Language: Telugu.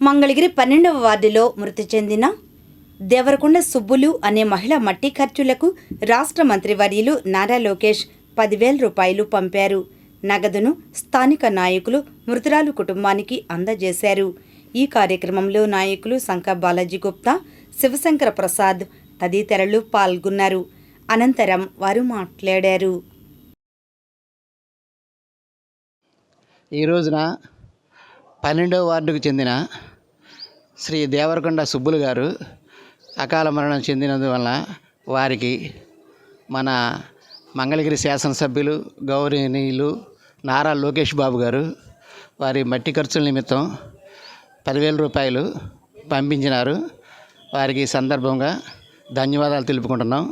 మంగళగిరి పన్నెండవ వార్డులో మృతి చెందిన దేవరకొండ సుబ్బులు అనే మహిళ మట్టి ఖర్చులకు రాష్ట్ర మంత్రివర్యులు నారా లోకేష్ పదివేల రూపాయలు పంపారు. నగదును స్థానిక నాయకులు మృతురాలు కుటుంబానికి అందజేశారు. ఈ కార్యక్రమంలో నాయకులు శంఖ బాలాజీ గుప్తా శివశంకర ప్రసాద్ తదితరులు పాల్గొన్నారు. అనంతరం వారు మాట్లాడారు. ఈ రోజున పన్నెండవ వార్డుకు చెందిన శ్రీ దేవరకొండ సుబ్బులు గారు అకాల మరణం చెందినందువలన వారికి మన మంగళగిరి శాసనసభ్యులు గౌరవనీయులు నారా లోకేష్ బాబు గారు వారి మట్టి ఖర్చుల నిమిత్తం పదివేల రూపాయలు పంపించినారు. వారికి సందర్భంగా ధన్యవాదాలు తెలుపుకుంటున్నాం.